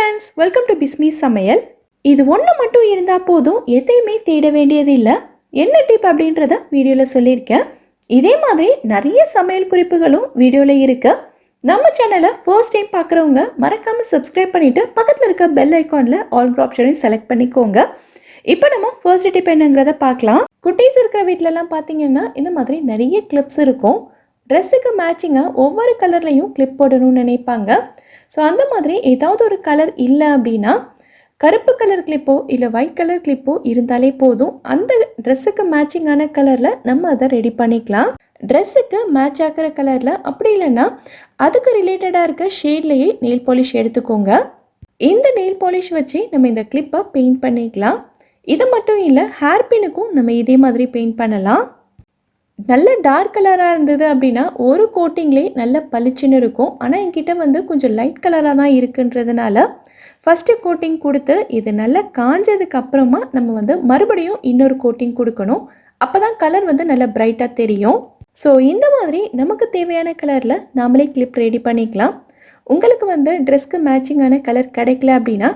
Friends welcome to Bismi சமையல் இது ஒன்று மட்டும் இருந்தால் போதும் எதையுமே தேட வேண்டியது இல்லை. என்ன டிப் அப்படின்றத வீடியோவில் சொல்லியிருக்கேன். இதே மாதிரி நிறைய சமையல் குறிப்புகளும் வீடியோவில் இருக்கு. நம்ம சேனலை ஃபர்ஸ்ட் டைம் பார்க்குறவங்க மறக்காமல் சப்ஸ்கிரைப் பண்ணிவிட்டு பக்கத்தில் இருக்க பெல் ஐக்கானில் ஆல் ஆப்ஷனையும் செலக்ட் பண்ணிக்கோங்க. இப்போ நம்ம ஃபர்ஸ்ட் டிப் என்னங்கிறத பார்க்கலாம் குட்டீஸ் இருக்கிற வீட்டிலலாம் பார்த்தீங்கன்னா இந்த மாதிரி நிறைய கிளிப்ஸ் இருக்கும். ட்ரெஸ்ஸுக்கு மேட்சிங்காக ஒவ்வொரு கலர்லையும் கிளிப் போடணும்னு நினைப்பாங்க. ஸோ அந்த மாதிரி ஏதாவது ஒரு கலர் இல்லை அப்படின்னா கருப்பு கலர் கிளிப்போ இல்லை ஒயிட் கலர் கிளிப்போ இருந்தாலே போதும். அந்த ட்ரெஸ்ஸுக்கு மேட்சிங்கான கலரில் நம்ம அதை ரெடி பண்ணிக்கலாம். ட்ரெஸ்ஸுக்கு மேட்ச் ஆகிற கலரில் அப்படி இல்லைன்னா அதுக்கு ரிலேட்டடாக இருக்க ஷேட்லேயே நெயில் பாலிஷ் எடுத்துக்கோங்க. இந்த நெயில் பாலிஷ் வச்சு நம்ம இந்த கிளிப்பை பெயிண்ட் பண்ணிக்கலாம். இது மட்டும் இல்லை ஹேர் பின்னுக்கும் நம்ம இதே மாதிரி பெயிண்ட் பண்ணலாம். நல்ல டார்க் கலராக இருந்தது அப்படின்னா ஒரு கோட்டிங்லேயே நல்ல பளிச்சுன்னு இருக்கும். ஆனால் என்கிட்ட வந்து கொஞ்சம் லைட் கலராக தான் இருக்குன்றதுனால ஃபஸ்ட்டு கோட்டிங் கொடுத்து இது நல்லா காஞ்சதுக்கு அப்புறமா நம்ம வந்து மறுபடியும் இன்னொரு கோட்டிங் கொடுக்கணும். அப்போ தான் கலர் வந்து நல்லா பிரைட்டாக தெரியும். ஸோ இந்த மாதிரி நமக்கு தேவையான கலரில் நாமளே கிளிப் ரெடி பண்ணிக்கலாம். உங்களுக்கு வந்து ட்ரெஸ்க்கு மேட்சிங்கான கலர் கிடைக்கல அப்படின்னா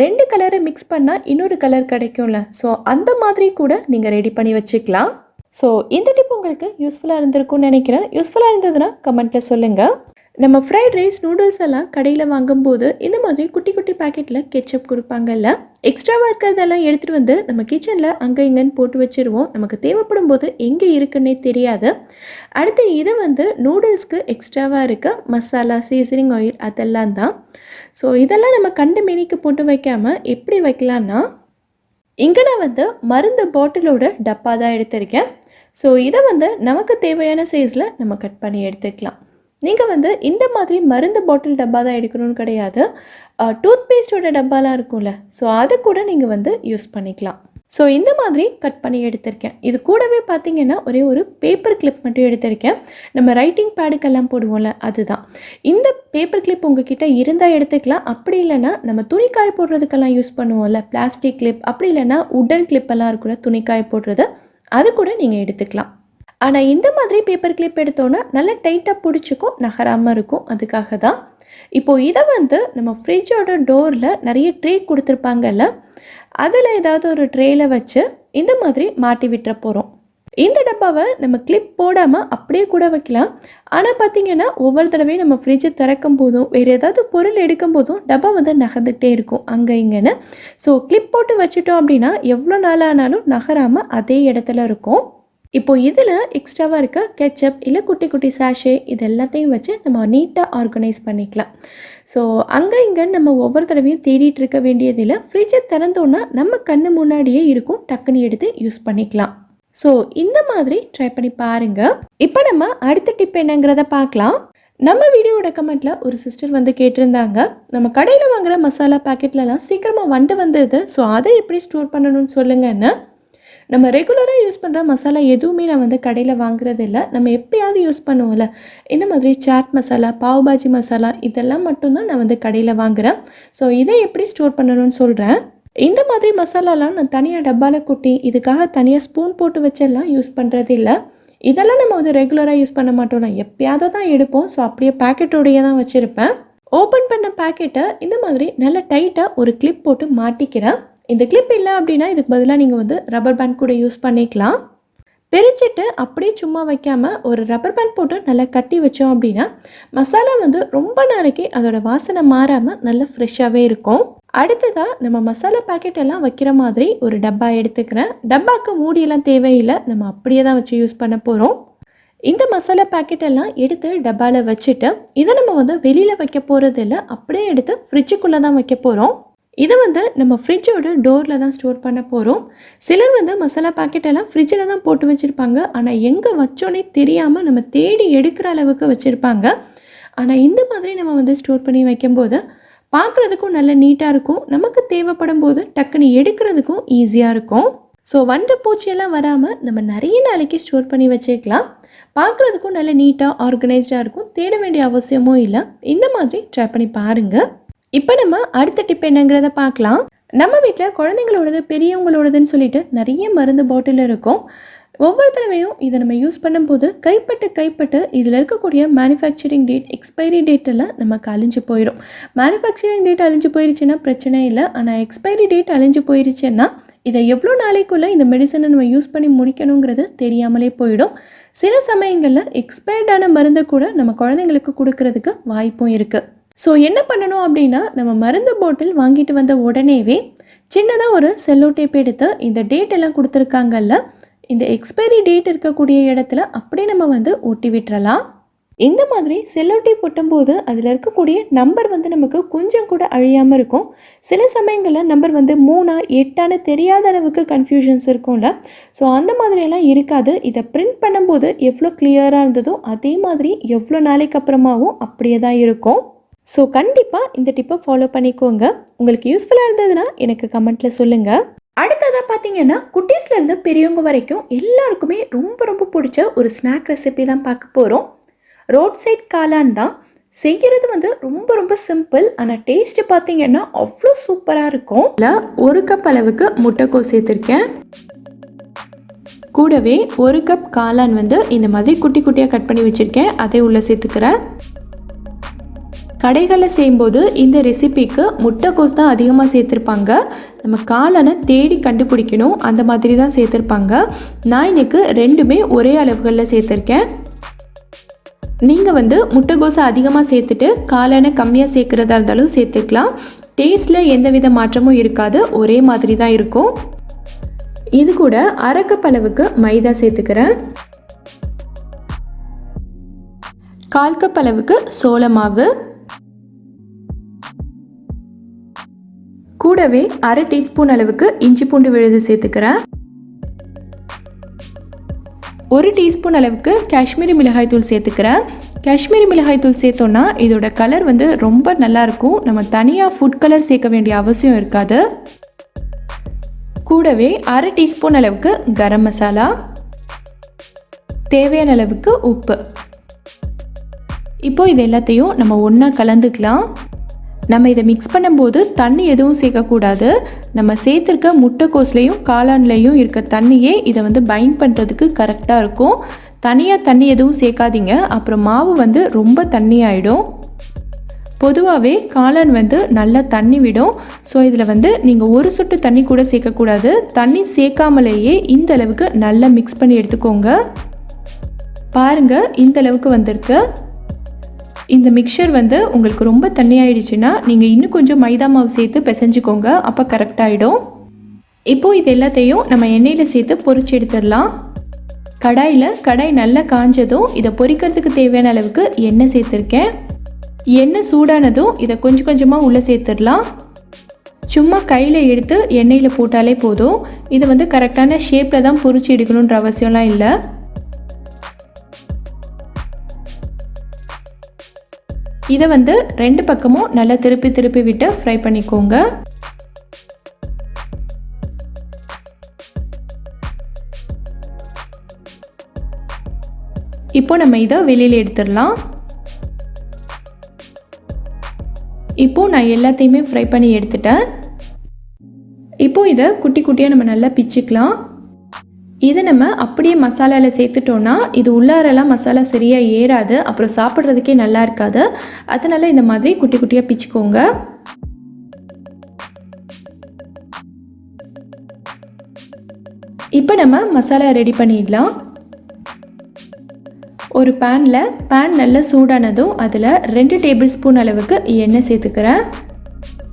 ரெண்டு கலரை மிக்ஸ் பண்ணால் இன்னொரு கலர் கிடைக்கும்ல. ஸோ அந்த மாதிரி கூட நீங்கள் ரெடி பண்ணி வச்சுக்கலாம். ஸோ இந்த டிப் உங்களுக்கு யூஸ்ஃபுல்லாக இருந்திருக்கும்னு நினைக்கிறேன். யூஸ்ஃபுல்லாக இருந்ததுன்னா கமெண்ட்டில் சொல்லுங்கள் நம்ம ஃப்ரைட் ரைஸ் நூடுல்ஸ் எல்லாம் கடையில் வாங்கும்போது இந்த மாதிரி குட்டி குட்டி பாக்கெட்டில் கெச்சப் கொடுப்பாங்கல்ல. எக்ஸ்ட்ராவாக இருக்கிறதெல்லாம் எடுத்துகிட்டு வந்து நம்ம கிச்சனில் அங்கே இங்கேன்னு போட்டு வச்சுருவோம். நமக்கு தேவைப்படும் போது எங்கே இருக்குன்னே தெரியாது. அடுத்து இது வந்து நூடுல்ஸ்க்கு எக்ஸ்ட்ராவாக இருக்க மசாலா சீசனிங் ஆயில் அதெல்லாம் தான். ஸோ இதெல்லாம் நம்ம கண்டு மெனிக்கு போட்டு வைக்காமல் எப்படி வைக்கலான்னா இங்கே நான் வந்து மருந்து பாட்டிலோட டப்பா தான் எடுத்திருக்கேன். ஸோ இதை வந்து நமக்கு தேவையான சைஸில் நம்ம கட் பண்ணி எடுத்துக்கலாம். நீங்கள் வந்து இந்த மாதிரி மருந்து பாட்டில் டப்பா தான் எடுக்கணும்னு கிடையாது. டூத் பேஸ்டோட டப்பாலாம் இருக்கும்ல ஸோ அதை கூட நீங்கள் வந்து யூஸ் பண்ணிக்கலாம். ஸோ இந்த மாதிரி கட் பண்ணி எடுத்திருக்கேன். இது கூடவே பார்த்திங்கன்னா ஒரே ஒரு பேப்பர் கிளிப் மட்டும் எடுத்திருக்கேன். நம்ம ரைட்டிங் பேடுக்கெல்லாம் போடுவோம்ல அதுதான். இந்த பேப்பர் கிளிப் உங்ககிட்ட இருந்தால் எடுத்துக்கலாம். அப்படி இல்லைன்னா நம்ம துணிக்காய போடுறதுக்கெல்லாம் யூஸ் பண்ணுவோம்ல பிளாஸ்டிக் கிளிப் அப்படி இல்லைன்னா உடன் கிளிப்பெல்லாம் இருக்குல்ல துணிக்காய போடுறது. அது கூட நீங்கள் எடுத்துக்கலாம். ஆனால் இந்த மாதிரி பேப்பர் கிளிப் எடுத்தோன்னா நல்லா டைட்டாக பிடிச்சிக்கும் நகராமல் இருக்கும். அதுக்காக தான். இப்போது இதை வந்து நம்ம ஃப்ரிட்ஜோட டோரில் நிறைய ட்ரே கொடுத்துருப்பாங்கல்ல அதில் ஏதாவது ஒரு ட்ரேயில் வச்சு இந்த மாதிரி மாட்டி விட்டுற போகிறோம் இந்த டப்பாவை நம்ம கிளிப் போடாமல் அப்படியே கூட வைக்கலாம். ஆனால் பார்த்தீங்கன்னா ஒவ்வொரு தடவையும் நம்ம ஃப்ரிட்ஜை திறக்கும் போதும் வேறு ஏதாவது பொருள் எடுக்கும் போதும் டப்பா வந்து நகர்ந்துகிட்டே இருக்கும் அங்கே இங்கேன்னு. ஸோ கிளிப் போட்டு வச்சுட்டோம் அப்படின்னா எவ்வளோ நாளானாலும் நகராமல் அதே இடத்துல இருக்கும். இப்போ இதில் எக்ஸ்ட்ராவாக இருக்க கெச்சப் இல்லை குட்டி குட்டி சாஷே இது எல்லாத்தையும் வச்சு நம்ம நீட்டாக ஆர்கனைஸ் பண்ணிக்கலாம். ஸோ அங்கே இங்கே நம்ம ஒவ்வொரு தடவையும் தேடிட்டு இருக்க வேண்டியதில் ஃப்ரிட்ஜை திறந்தோன்னா நம்ம கண்ணு முன்னாடியே இருக்கும். டக்குன்னு எடுத்து யூஸ் பண்ணிக்கலாம். ஸோ இந்த மாதிரி ட்ரை பண்ணி பாருங்கள் இப்போ நம்ம அடுத்த டிப் என்னங்கிறத பார்க்கலாம். நம்ம வீடியோட கமெண்ட்டில் ஒரு சிஸ்டர் வந்து கேட்டிருந்தாங்க. நம்ம கடையில் வாங்குற மசாலா பாக்கெட்லலாம் சீக்கிரமாக வண்டு வந்தது. ஸோ அதை எப்படி ஸ்டோர் பண்ணணும்னு சொல்லுங்கன்னு. நம்ம ரெகுலராக யூஸ் பண்ணுற மசாலா எதுவுமே நான் வந்து கடையில் வாங்குறது இல்லை நம்ம எப்பயாவது யூஸ் பண்ணுவோம்ல. இந்த மாதிரி சாட் மசாலா பாவ் பாஜி மசாலா இதெல்லாம் மட்டும்தான் நான் வந்து கடையில் வாங்குகிறேன் ஸோ இதை எப்படி ஸ்டோர் பண்ணணும்னு சொல்கிறேன் இந்த மாதிரி மசாலாலாம் நான் தனியாக டப்பாவில் கொட்டி இதுக்காக தனியாக ஸ்பூன் போட்டு வச்செல்லாம் யூஸ் பண்ணுறது இல்லை இதெல்லாம் நம்ம வந்து ரெகுலராக யூஸ் பண்ண மாட்டோம்னா எப்பயாவது தான் எடுப்போம். ஸோ அப்படியே பேக்கெட்டோடையே தான் வச்சுருப்பேன். ஓப்பன் பண்ண பேக்கெட்டை இந்த மாதிரி நல்ல டைட்டாக ஒரு கிளிப் போட்டு மாட்டிக்கிறேன். இந்த கிளிப் இல்லை அப்படின்னா இதுக்கு பதிலாக நீங்கள் வந்து ரப்பர் பேண்ட் கூட யூஸ் பண்ணிக்கலாம். பிரிச்சுட்டு அப்படியே சும்மா வைக்காமல் ஒரு ரப்பர் பேண்ட் போட்டு நல்லா கட்டி வச்சோம் அப்படின்னா மசாலா வந்து ரொம்ப நாளைக்கு அதோட வாசனை மாறாமல் நல்லா ஃப்ரெஷ்ஷாகவே இருக்கும். அடுத்ததாக நம்ம மசாலா பேக்கெட் எல்லாம் வைக்கிற மாதிரி ஒரு டப்பா எடுத்துக்கிறேன். டப்பாக்கு மூடியெல்லாம் தேவையில்லை. நம்ம அப்படியே தான் வச்சு யூஸ் பண்ண போகிறோம் இந்த மசாலா பேக்கெட் எல்லாம் எடுத்து டப்பாவில் வச்சுட்டு இதை நம்ம வந்து வெளியில் வைக்க போகிறது இல்லை அப்படியே எடுத்து ஃப்ரிட்ஜுக்குள்ளே தான் வைக்க போகிறோம் இதை வந்து நம்ம ஃப்ரிட்ஜோட டோரில் தான் ஸ்டோர் பண்ண போகிறோம் சிலர் வந்து மசாலா பாக்கெட்டெல்லாம் ஃப்ரிட்ஜில் தான் போட்டு வச்சுருப்பாங்க. ஆனால் எங்கே வச்சோன்னே தெரியாமல் நம்ம தேடி எடுக்கிற அளவுக்கு வச்சுருப்பாங்க. ஆனால் இந்த மாதிரி நம்ம வந்து ஸ்டோர் பண்ணி வைக்கும்போது பார்க்குறதுக்கும் நல்ல நீட்டாக இருக்கும். நமக்கு தேவைப்படும் போது டக்குன்னு எடுக்கிறதுக்கும் ஈஸியாக இருக்கும். ஸோ வண்டு பூச்சியெல்லாம் வராமல் நம்ம நிறைய நாளைக்கு ஸ்டோர் பண்ணி வச்சுக்கலாம். பார்க்குறதுக்கும் நல்ல நீட்டாக ஆர்கனைஸ்டாக இருக்கும். தேட வேண்டிய அவசியமும் இல்லை. இந்த மாதிரி ட்ரை பண்ணி பாருங்கள் இப்போ நம்ம அடுத்த டிப் என்னங்கிறத பார்க்கலாம். நம்ம வீட்டில் குழந்தைங்களோடது பெரியவங்களோடதுன்னு சொல்லிட்டு நிறைய மருந்து பாட்டில் இருக்கும். ஒவ்வொரு தடவையும் இதை நம்ம யூஸ் பண்ணும்போது கைப்பட்டு கைப்பட்டு இதில் இருக்கக்கூடிய மேனுஃபேக்சரிங் டேட் எக்ஸ்பைரி டேட் எல்லாம் நமக்கு அழிஞ்சு போயிடும் மேனுஃபேக்சரிங் டேட் அழிஞ்சு போயிருச்சுன்னா பிரச்சனை இல்லை. ஆனால் எக்ஸ்பைரி டேட் அழிஞ்சு போயிருச்சுன்னா இதை எவ்வளோ நாளைக்குள்ளே இந்த மெடிசனை நம்ம யூஸ் பண்ணி முடிக்கணுங்கிறது தெரியாமலே போயிடும். சில சமயங்களில் எக்ஸ்பயர்டான மருந்தை கூட நம்ம குழந்தைங்களுக்கு கொடுக்கறதுக்கு வாய்ப்பும் இருக்குது ஸோ என்ன பண்ணணும் அப்படின்னா நம்ம மருந்து பாட்டில் வாங்கிட்டு வந்த உடனேவே சின்னதாக ஒரு செல்லோ டேப் எடுத்து இந்த டேட் எல்லாம் கொடுத்துருக்காங்கல்ல இந்த எக்ஸ்பைரி டேட் இருக்கக்கூடிய இடத்துல அப்படியே நம்ம வந்து ஒட்டி விட்டுறலாம். இந்த மாதிரி செல்லோ டேப் ஒட்டும்போது அதில் இருக்கக்கூடிய நம்பர் வந்து நமக்கு கொஞ்சம் கூட அழியாமல் இருக்கும். சில சமயங்களில் நம்பர் வந்து மூணா எட்டான்னு தெரியாத அளவுக்கு கன்ஃபியூஷன்ஸ் இருக்கும்ல. ஸோ அந்த மாதிரியெல்லாம் இருக்காது. இதை பிரிண்ட் பண்ணும்போது எவ்வளோ கிளியராக இருந்ததோ அதே மாதிரி எவ்வளோ நாளைக்கு அப்புறமாவும் அப்படியே தான் இருக்கும். ஸோ கண்டிப்பாக இந்த டிப்பை ஃபாலோ பண்ணிக்கோங்க. உங்களுக்கு யூஸ்ஃபுல்லாக இருந்ததுன்னா எனக்கு கமெண்ட்டில் சொல்லுங்கள் அடுத்ததாக பார்த்தீங்கன்னா குட்டீஸ்லேருந்து பெரியவங்க வரைக்கும் எல்லாருக்குமே ரொம்ப ரொம்ப பிடிச்ச ஒரு ஸ்நாக் ரெசிபி தான் பார்க்க போகிறோம் ரோட் சைட் காளான் தான். செய்கிறது வந்து ரொம்ப ரொம்ப சிம்பிள் ஆனால் டேஸ்ட்டு பார்த்தீங்கன்னா அவ்வளோ சூப்பராக இருக்கும். இல்லை ஒரு கப் அளவுக்கு முட்டைக்கோஸ் சேர்த்துருக்கேன். கூடவே ஒரு கப் காளான் வந்து இந்த மாதிரி குட்டி குட்டியாக கட் பண்ணி வச்சுருக்கேன். அதை உள்ளே சேர்த்துக்கிறேன். கடைகளில் செய்யும்போது இந்த ரெசிபிக்கு முட்டைக்கோஸ் தான் அதிகமாக சேர்த்துருப்பாங்க. நம்ம காளானை தேடி கண்டுபிடிக்கணும். அந்த மாதிரி தான் சேர்த்துருப்பாங்க. நான் இன்னைக்கு ரெண்டுமே ஒரே அளவுகளில் சேர்த்துருக்கேன். நீங்கள் வந்து முட்டைகோஸை அதிகமாக சேர்த்துட்டு காளானை கம்மியாக சேர்க்குறதா இருந்தாலும் சேர்த்துக்கலாம் டேஸ்ட்டில் எந்த வித மாற்றமும் இருக்காது. ஒரே மாதிரி தான் இருக்கும். இது கூட அரைக்கப்பளவுக்கு மைதா சேர்த்துக்கிறேன். கால் கப் அளவுக்கு சோள மாவு. கூடவே அரை டீஸ்பூன் அளவுக்கு இஞ்சி பூண்டு விழுது சேர்த்துக்கிறேன். ஒரு டீஸ்பூன் அளவுக்கு காஷ்மீரி மிளகாய் தூள் சேர்த்துக்கிறேன். காஷ்மீரி மிளகாய் தூள் சேர்த்தோன்னா இதோட கலர் வந்து ரொம்ப நல்லாயிருக்கும் நம்ம தனியாக ஃபுட் கலர் சேர்க்க வேண்டிய அவசியம் இருக்காது. கூடவே அரை டீஸ்பூன் அளவுக்கு கரம் மசாலா. தேவையான அளவுக்கு உப்பு. இப்போ இது எல்லாத்தையும் நம்ம ஒன்றா கலந்துக்கலாம். நம்ம இதை மிக்ஸ் பண்ணும்போது தண்ணி எதுவும் சேர்க்கக்கூடாது. நம்ம சேர்த்துருக்க முட்டைக்கோஸ்லேயும் காளான்லேயும் இருக்க தண்ணியே இதை வந்து பைண்ட் பண்ணுறதுக்கு கரெக்டாக இருக்கும். தனியாக தண்ணி எதுவும் சேர்க்காதீங்க. அப்புறம் மாவு வந்து ரொம்ப தண்ணி ஆகிடும் பொதுவாகவே காளான் வந்து நல்லா தண்ணி விடும். ஸோ இதில் வந்து நீங்கள் ஒரு சொட்டு தண்ணி கூட சேர்க்கக்கூடாது. தண்ணி சேர்க்காமலேயே இந்த அளவுக்கு நல்லா மிக்ஸ் பண்ணி எடுத்துக்கோங்க. பாருங்கள் இந்த அளவுக்கு வந்திருக்கு. இந்த மிக்சர் வந்து உங்களுக்கு ரொம்ப தண்ணியாயிடுச்சுன்னா நீங்கள் இன்னும் கொஞ்சம் மைதா மாவு சேர்த்து பிசைஞ்சுக்கோங்க. அப்போ கரெக்டாகிடும் இப்போது இது எல்லாத்தையும் நம்ம எண்ணெயில் சேர்த்து பொறிச்சு எடுத்துடலாம். கடாயில் கடாய் நல்லா காஞ்சதும் இதை பொரிக்கிறதுக்கு தேவையான அளவுக்கு எண்ணெய் சேர்த்துருக்கேன். எண்ணெய் சூடானதும் இதை கொஞ்சம் கொஞ்சமாக உள்ளே சேர்த்துடலாம். சும்மா கையில் எடுத்து எண்ணெயில் போட்டாலே போதும். இதை வந்து கரெக்டான ஷேப்பில் தான் பொறிச்சு எடுக்கணுன்ற அவசியம்லாம் இல்லை. இதை வந்து ரெண்டு பக்கமும் நல்லா திருப்பி திருப்பி விட்டு ஃப்ரை பண்ணிக்கோங்க. இப்போ நம்ம இதை வெளியில் எடுத்துடலாம். இப்போ நான் எல்லாத்தையுமே ஃப்ரை பண்ணி எடுத்துட்டேன். இப்போ இதை குட்டி குட்டியாக நம்ம நல்லா பிச்சுக்கலாம். இதை நம்ம அப்படியே மசாலாவில் சேர்த்துட்டோன்னா இது உள்ளாரெல்லாம் மசாலா சரியாக ஏறாது அப்புறம் சாப்பிட்றதுக்கே நல்லா இருக்காது. அதனால் இந்த மாதிரி குட்டி குட்டியாக பிச்சுக்கோங்க. இப்போ நம்ம மசாலா ரெடி பண்ணிடலாம். ஒரு பேனில் பேன் நல்லா சூடானதும் அதில் ரெண்டு டேபிள் ஸ்பூன் அளவுக்கு எண்ணெய் சேர்த்துக்கிறேன்.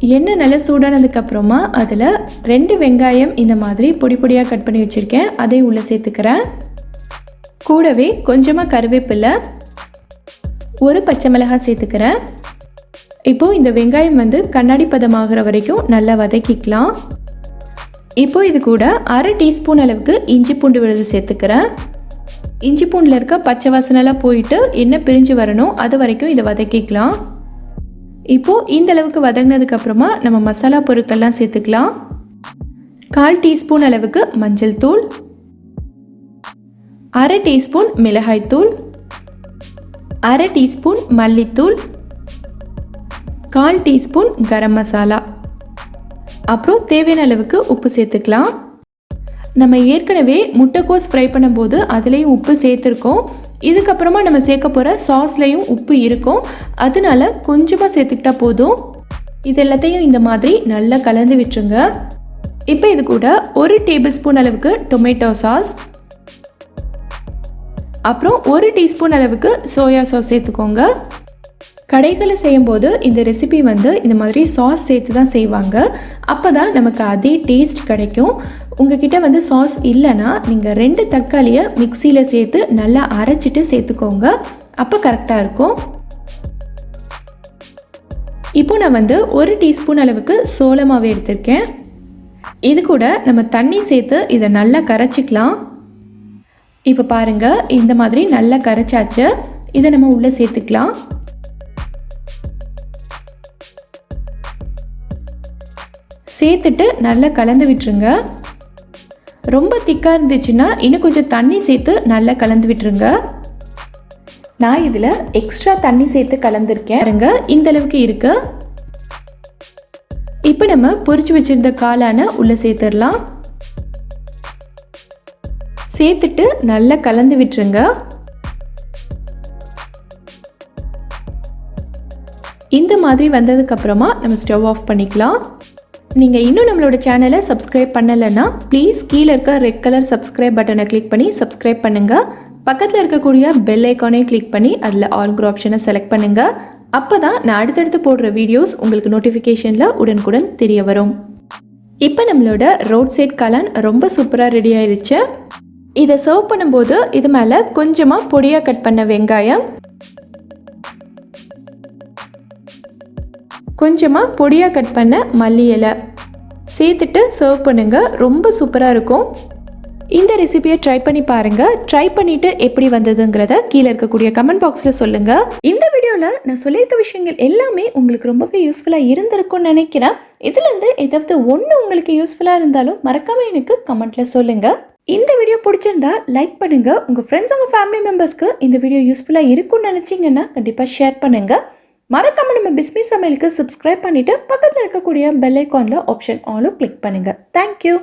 எண்ணெய் நல்லா சூடானதுக்கப்புறமா அதில் ரெண்டு வெங்காயம் இந்த மாதிரி பொடி பொடியாக கட் பண்ணி வச்சுருக்கேன். அதை உள்ளே சேர்த்துக்கிறேன். கூடவே கொஞ்சமாக கருவேப்பிலை ஒரு பச்சை மிளகாய் சேர்த்துக்கிறேன். இப்போது இந்த வெங்காயம் வந்து கண்ணாடி பதமாகிற வரைக்கும் நல்லா வதக்கிக்கலாம். இப்போ இது கூட அரை டீஸ்பூன் அளவுக்கு இஞ்சி பூண்டு விழுது சேர்த்துக்கிறேன். இஞ்சி பூண்டில் இருக்க பச்சை வாசனைலாம் போயிட்டு என்ன பிரிஞ்சு வரணும். அது வரைக்கும் இதை வதக்கிக்கலாம். இப்போது இந்த அளவுக்கு வதங்கினதுக்கு அப்புறமா நம்ம மசாலா பொருட்கள்லாம் சேர்த்துக்கலாம். கால் டீஸ்பூன் அளவுக்கு மஞ்சள் தூள். அரை டீஸ்பூன் மிளகாய் தூள். அரை டீஸ்பூன் மல்லித்தூள். கால் டீஸ்பூன் கரம் மசாலா. அப்புறம் தேவையான அளவுக்கு உப்பு சேர்த்துக்கலாம். நம்ம ஏற்கனவே முட்டைக்கோஸ் ஃப்ரை பண்ணும்போது அதுலேயும் உப்பு சேர்த்துருக்கோம். இதுக்கப்புறமா நம்ம சேர்க்க போகிற சாஸ்லேயும் உப்பு இருக்கும். அதனால கொஞ்சமாக சேர்த்துக்கிட்டா போதும். இது எல்லாத்தையும் இந்த மாதிரி நல்லா கலந்து விட்டுருங்க. இப்போ இது கூட ஒரு டேபிள் ஸ்பூன் அளவுக்கு டொமேட்டோ சாஸ் அப்புறம் ஒரு டீஸ்பூன் அளவுக்கு சோயா சாஸ் சேர்த்துக்கோங்க. கடைகளில் செய்யும்போது இந்த ரெசிபி வந்து இந்த மாதிரி சாஸ் சேர்த்து தான் செய்வாங்க. அப்போ தான் நமக்கு அதே டேஸ்ட் கிடைக்கும். உங்ககிட்ட வந்து சாஸ் இல்லைன்னா நீங்கள் ரெண்டு தக்காளியை மிக்சியில் சேர்த்து நல்லா அரைச்சிட்டு சேர்த்துக்கோங்க. அப்போ கரெக்டாக இருக்கும். இப்போ நான் வந்து ஒரு டீஸ்பூன் அளவுக்கு சோள எடுத்திருக்கேன். இது கூட நம்ம தண்ணி சேர்த்து இதை நல்லா கரைச்சிக்கலாம். இப்போ பாருங்கள் இந்த மாதிரி நல்லா கரைச்சாச்சு. இதை நம்ம உள்ளே சேர்த்துக்கலாம். சேர்த்துட்டு நல்லா கலந்து விட்டுருங்க. ரொம்ப திக்காக இருந்துச்சுன்னா இன்னும் கொஞ்சம் தண்ணி சேர்த்து நல்லா கலந்து விட்டுருங்க. நான் இதில் எக்ஸ்ட்ரா தண்ணி சேர்த்து கலந்துருக்கேன். பாருங்க இந்த அளவுக்கு இருக்கு. இப்போ நம்ம பொறிச்சு வச்சிருந்த காளான உள்ளே சேர்த்துடலாம். சேர்த்துட்டு நல்லா கலந்து விட்டுருங்க. இந்த மாதிரி வந்ததுக்கப்புறமா நம்ம ஸ்டவ் ஆஃப் பண்ணிக்கலாம். நீங்கள் இன்னும் நம்மளோட சேனலை சப்ஸ்கிரைப் பண்ணலைன்னா ப்ளீஸ் கீழே இருக்க ரெட் கலர் சப்ஸ்கிரைப் பட்டனை கிளிக் பண்ணி சப்ஸ்கிரைப் பண்ணுங்கள் பக்கத்தில் இருக்கக்கூடிய பெல் ஐக்கானே கிளிக் பண்ணி அதில் ஆல்கிற ஆப்ஷனை செலக்ட் பண்ணுங்கள் அப்போ தான் நான் அடுத்தடுத்து போடுற வீடியோஸ் உங்களுக்கு நோட்டிஃபிகேஷனில் உடனுக்குடன் தெரிய வரும். இப்போ நம்மளோட ரோட் சைட் கலன் ரொம்ப சூப்பராக ரெடி ஆயிடுச்சு இதை சர்வ் பண்ணும்போது இது மேலே கொஞ்சமாக பொடியாக கட் பண்ண வெங்காயம் கொஞ்சமாக பொடியாக கட் பண்ண மல்லி இலை. சேர்த்துட்டு சர்வ் பண்ணுங்கள் ரொம்ப சூப்பராக இருக்கும். இந்த ரெசிபியை ட்ரை பண்ணி பாருங்க. ட்ரை பண்ணிட்டு எப்படி வந்ததுங்கிறத கீழே இருக்கக்கூடிய கமெண்ட் பாக்ஸில் சொல்லுங்க. இந்த வீடியோவில் நான் சொல்லியிருக்க விஷயங்கள் எல்லாமே உங்களுக்கு ரொம்பவே யூஸ்ஃபுல்லாக இருந்திருக்கும்னு நினைக்கிறேன். இதுலேருந்து ஏதாவது ஒன்று உங்களுக்கு யூஸ்ஃபுல்லாக இருந்தாலும் மறக்காம எனக்கு கமெண்ட்ல சொல்லுங்க. இந்த வீடியோ பிடிச்சிருந்தா லைக் பண்ணுங்க. உங்க ஃப்ரெண்ட்ஸ் உங்க ஃபேமிலி மெம்பர்ஸ்க்கு இந்த வீடியோ யூஸ்ஃபுல்லாக இருக்கும்னு நினச்சிங்கன்னா கண்டிப்பாக ஷேர் பண்ணுங்க. மறக்காம நம்ம பிஸ்மி சமையலுக்கு சப்ஸ்கிரைப் பண்ணிட்டு பக்கத்தில் இருக்கக்கூடிய பெல் ஐக்கானில் ஆப்ஷன் ஆலும் கிளிக் பண்ணுங்க. Thank you